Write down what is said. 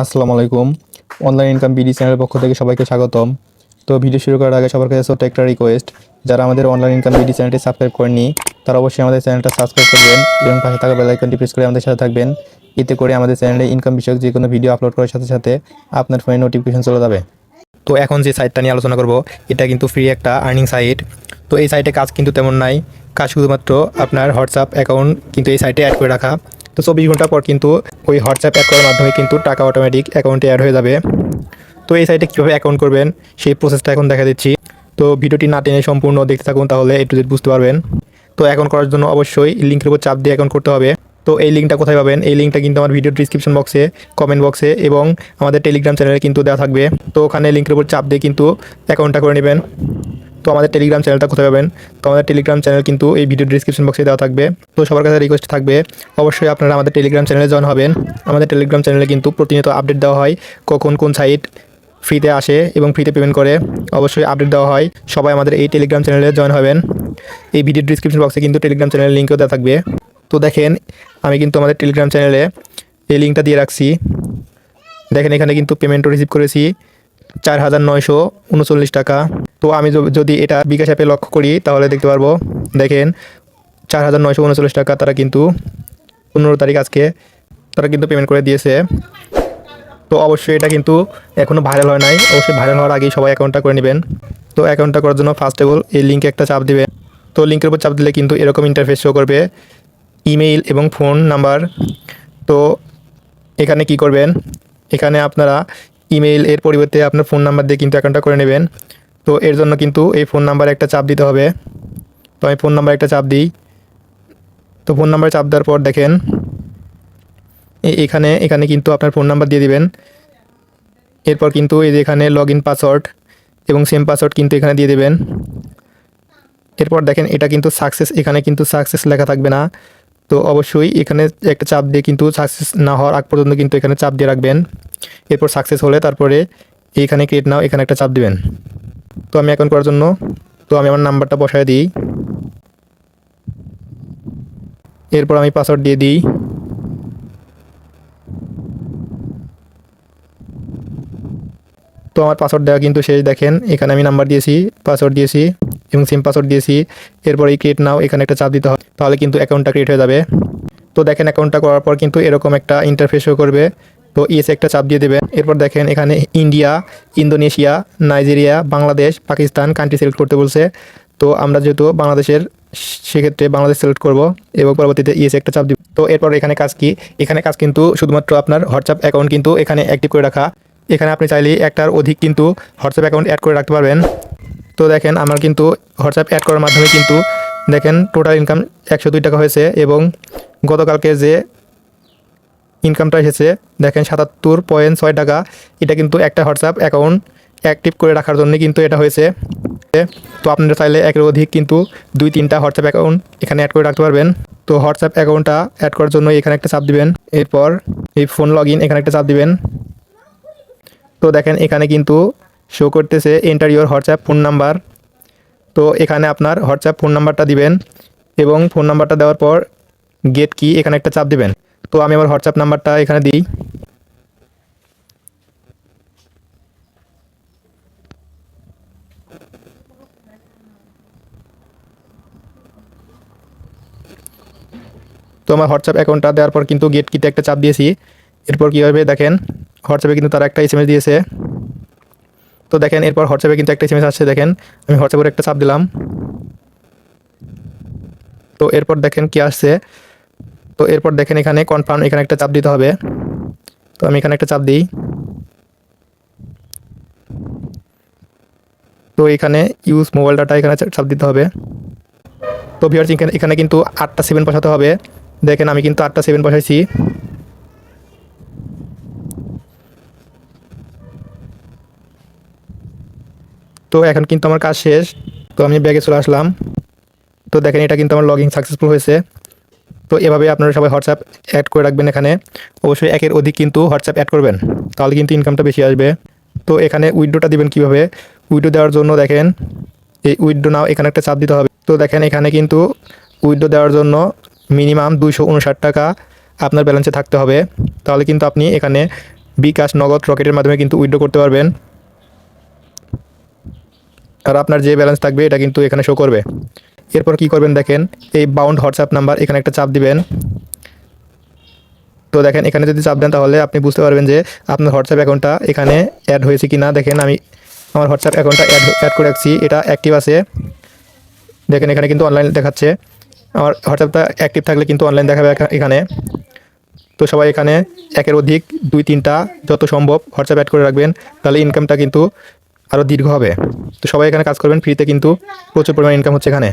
আসসালামু আলাইকুম। Online income BD চ্যানেলের পক্ষ থেকে সবাইকে স্বাগতম। তো ভিডিও শুরু করার আগে সবার কাছে ছোট্ট একটা রিকোয়েস্ট যারা আমাদের অনলাইন ইনকাম বিডি চ্যানেলটি সাবস্ক্রাইব করেননি, তারা অবশ্যই আমাদের চ্যানেলটা সাবস্ক্রাইব করবেন এবং পাশে থাকা বেল আইকনটি প্রেস করে আমাদের সাথে থাকবেন। এতে করে আমাদের চ্যানেলে ইনকাম বিষয়ক যে কোনো ভিডিও আপলোড করার সাথে সাথে আপনার ফোনে নোটিফিকেশন চলে যাবে। তো এখন যে সাইটটা নিয়ে আলোচনা করব, এটা কিন্তু ফ্রি একটা আর্নিং সাইট তো এই সাইটে কাজ কিন্তু তেমন নাই। কাজ শুধুমাত্র আপনার হোয়াটসঅ্যাপ অ্যাকাউন্ট কিন্তু এই সাইটে অ্যাড করে রাখা। তো চব্বিশ ঘণ্টা পর কিন্তু ওই হোয়াটসঅ্যাপ অ্যাড করার মাধ্যমে কিন্তু টাকা অটোমেটিক অ্যাকাউন্টে অ্যাড হয়ে যাবে। তো এই সাইটে কীভাবে অ্যাকাউন্ট করবেন, সেই প্রসেসটা এখন দেখা দিচ্ছি। তো ভিডিওটি না টেনে সম্পূর্ণ দেখতে থাকুন, তাহলে একটু যদি বুঝতে পারবেন। তো অ্যাকাউন্ট করার জন্য অবশ্যই লিঙ্কের উপর চাপ দিয়ে অ্যাকাউন্ট করতে হবে। তো এই লিঙ্কটা কোথায় পাবেন? এই লিঙ্কটা কিন্তু আমার ভিডিও ডিসক্রিপশন বক্সে কমেন্ট বক্সে এবং আমাদের টেলিগ্রাম চ্যানেলে কিন্তু দেওয়া থাকবে। তো ওখানে লিঙ্কের উপর চাপ দিয়ে কিন্তু অ্যাকাউন্টটা করে নেবেন। তো আমাদের টেলিগ্রাম চ্যানেলটা কোথায় পাবেন? তো আমাদের টেলিগ্রাম চ্যানেল কিন্তু এই ভিডিও ডিসক্রিপশন বক্সে দেওয়া থাকবে। তো সবার কাছে রিকোয়েস্ট থাকবে, অবশ্যই আপনারা আমাদের টেলিগ্রাম চ্যানেলে জয়েন হবেন। আমাদের টেলিগ্রাম চ্যানেলে কিন্তু প্রতিনিয়ত আপডেট দেওয়া হয়, কখন কোন সাইট ফ্রিতে আসে এবং ফ্রিতে পেমেন্ট করে। অবশ্যই আপডেট দেওয়া হয়, সবাই আমাদের এই টেলিগ্রাম চ্যানেলে জয়েন হবেন। এই ভিডিও ডিসক্রিপশন বক্সে কিন্তু টেলিগ্রাম চ্যানেলের লিঙ্কও দেওয়া থাকবে। তো দেখেন, আমি কিন্তু আমাদের টেলিগ্রাম চ্যানেলে এই লিঙ্কটা দিয়ে রাখছি। দেখেন এখানে কিন্তু পেমেন্টও রিসিভ করেছি। চার হাজার নয়শো উনচল্লিশ টাকা। তো আমি যদি এটা বিকাশ অ্যাপে লক্ষ্য করি, তাহলে দেখতে পারব। দেখেন, চার হাজার নয়শো উনচল্লিশ টাকা তারা কিন্তু পনেরো তারিখ আজকে তারা কিন্তু পেমেন্ট করে দিয়েছে। তো অবশ্যই এটা কিন্তু এখনও ভাইরাল হয় নাই। অবশ্যই ভাইরাল হওয়ার আগেই সবাই অ্যাকাউন্টটা করে নেবেন। তো অ্যাকাউন্টটা করার জন্য ফার্স্ট অফ এই লিঙ্কে একটা চাপ দিবেন। তো লিঙ্কের উপর চাপ দিলে কিন্তু এরকম ইন্টারফেস শো করবে। ইমেইল এবং ফোন নাম্বার তো এখানে কি করবেন? এখানে আপনারা ইমেইল এর পরিবর্তে আপনার ফোন নাম্বার দিয়ে কিন্তু অ্যাকাউন্টটা করে নেবেন। তো এর জন্য কিন্তু এই ফোন নাম্বারে একটা চাপ দিতে হবে। তো আমি ফোন নাম্বার একটা চাপ দিই। তো ফোন নাম্বার চাপ দেওয়ার পর দেখেন এখানে এখানে কিন্তু আপনার ফোন নাম্বার দিয়ে দিবেন। এরপর কিন্তু এই যে এখানে লগ ইন পাসওয়ার্ড এবং সেম পাসওয়ার্ড কিন্তু এখানে দিয়ে দেবেন। এরপর দেখেন, এটা কিন্তু সাকসেস এখানে কিন্তু সাকসেস লেখা থাকবে না। তো অবশ্যই এখানে একটা চাপ দিয়ে কিন্তু সাকসেস না হওয়ার আগ পর্যন্ত কিন্তু এখানে চাপ দিয়ে রাখবেন। এরপর সাকসেস হলে তারপরে এইখানে ক্রিয়েট নাও, এখানে একটা চাপ দিবেন। তো আমি অ্যাকাউন্ট করার জন্য, তো আমি আমার নাম্বারটা বসায় দিই। এরপর আমি পাসওয়ার্ড দিয়ে দিই। তো আমার পাসওয়ার্ড দেওয়া কিন্তু শেষ, দেখেন, এখানে আমি নাম্বার দিয়েছি পাসওয়ার্ড দিয়েছি এবং সিম পাসওয়ার্ড দিয়েছি। এরপর এই ক্রিয়েট নাও, এখানে একটা চাপ দিতে হবে তাহলে কিন্তু অ্যাকাউন্টটা ক্রিয়েট হয়ে যাবে। তো দেখেন অ্যাকাউন্টটা করার পর কিন্তু এরকম একটা ইন্টারফেস করবে। তো ইএস একটা চাপ দিয়ে দেবেন। এরপর দেখেন এখানে India, Indonesia, Nigeria, Bangladesh, Pakistan country select করতে বলছে। তো আমরা যেহেতু বাংলাদেশের সেক্ষেত্রে বাংলাদেশ সিলেক্ট করব, এবং পরবর্তীতে ইএস একটা চাপ দিব। তো এরপর এখানে কাজ কি? এখানে কাজ কিন্তু শুধুমাত্র আপনার হোয়াটসঅ্যাপ অ্যাকাউন্ট কিন্তু এখানে অ্যাক্টিভ করে রাখা। এখানে আপনি চাইলে একটার অধিক কিন্তু হোয়াটসঅ্যাপ অ্যাকাউন্ট অ্যাড করে রাখতে পারবেন। তো দেখেন আমার কিন্তু হোয়াটসঅ্যাপ অ্যাড করার মাধ্যমে কিন্তু দেখেন টোটাল ইনকাম একশো দুই টাকা হয়েছে, এবং গতকালকে যে ইনকামটা এসেছে। দেখেন সাতাত্তর পয়েন্ট ছয় টাকা। এটা কিন্তু একটা হোয়াটসঅ্যাপ অ্যাকাউন্ট অ্যাক্টিভ করে রাখার জন্য কিন্তু এটা হয়েছে। তো আপনারা চাইলে একের অধিক কিন্তু দুই, তিনটা হোয়াটসঅ্যাপ অ্যাকাউন্ট এখানে অ্যাড করে রাখতে পারবেন। তো হোয়াটসঅ্যাপ অ্যাকাউন্টটা অ্যাড করার জন্য এখানে একটা চাপ দিবেন। এরপর এই ফোন লগ এখানে একটা চাপ দিবেন। তো দেখেন এখানে কিন্তু শো করতেছে enter your WhatsApp phone number. তো এখানে আপনার হোয়াটসঅ্যাপ ফোন নাম্বারটা দিবেন এবং ফোন নাম্বারটা দেওয়ার পর গেট কি এখানে একটা চাপ দিবেন। তো আমি আমার হোয়াটসঅ্যাপ নাম্বারটা এখানে দিই। তো আমার হোয়াটসঅ্যাপ অ্যাকাউন্টটা দেওয়ার পর কিন্তু গেট কিতে একটা চাপ দিয়েছি। এরপর কীভাবে দেখেন, হোয়াটসঅ্যাপে কিন্তু তারা একটা এস দিয়েছে। তো দেখেন, এরপর হোয়াটসঅ্যাপে কিন্তু একটা এসএমএস আসছে, দেখেন, আমি হোয়াটসঅ্যাপের একটা চাপ দিলাম। তো এরপর দেখেন কি আসছে। তো এরপর দেখেন এখানে কনফার্ম এখানে একটা চাপ দিতে হবে। তো আমি এখানে একটা চাপ দিই। তো এখানে ইউজ মোবাইল ডাটা এখানে চাপ দিতে হবে। তো ভিউয়ার্স এখানে কিন্তু আটটা সেভেন বসাতে হবে। দেখেন আমি কিন্তু আটটা সেভেন বসাইছি। তো এখন কিন্তু আমার কাজ শেষ। তো আমি ব্যাগে চলে আসলাম। তো দেখেন এটা কিন্তু আমার লগইন সাকসেসফুল হয়েছে। তো এভাবে আপনারা সবাই হোয়াটসঅ্যাপ অ্যাড করে রাখবেন এখানে। অবশ্যই একের অধিক কিন্তু হোয়াটসঅ্যাপ অ্যাড করবেন। তাহলে কিন্তু ইনকামটা বেশি আসবে। তো এখানে উইডোটা দিবেন কীভাবে? উইডো দেওয়ার জন্য দেখেন, এই উইডো নাও এখানে একটা চাপ দিতে হবে। তো দেখেন এখানে কিন্তু উইডো দেওয়ার জন্য মিনিমাম দুইশো উনষাট টাকা আপনার ব্যালেন্সে থাকতে হবে। তাহলে কিন্তু আপনি এখানে বিকাশ নগদ রকেটের মাধ্যমে কিন্তু উইথড্র করতে পারবেন। আর আপনার যে ব্যালেন্স থাকবে এটা কিন্তু এখানে শো করবে। এরপর কি করবেন দেখেন, এই বাউন্ড হোয়াটসঅ্যাপ নাম্বার এখানে একটা চাপ দিবেন। তো দেখেন, এখানে যদি চাপ দেন তাহলে আপনি বুঝতে পারবেন যে আপনার হোয়াটসঅ্যাপ অ্যাকাউন্টটা এখানে অ্যাড হয়েছে কি না দেখেন, আমি আমার হোয়াটসঅ্যাপ অ্যাকাউন্টটা অ্যাড অ্যাড করে রাখছি। এটা অ্যাক্টিভ আছে। দেখেন, এখানে কিন্তু অনলাইন দেখাচ্ছে। আমার হোয়াটসঅ্যাপটা অ্যাক্টিভ থাকলে কিন্তু অনলাইন দেখাবে এখানে। তো সবাই এখানে একের অধিক দুই তিনটা যত সম্ভব হোয়াটসঅ্যাপ অ্যাড করে রাখবেন। তাহলে ইনকামটা কিন্তু আরও দীর্ঘ হবে। তো সবাই এখানে কাজ করবেন ফ্রিতে কিন্তু প্রচুর পরিমাণ ইনকাম হচ্ছে এখানে।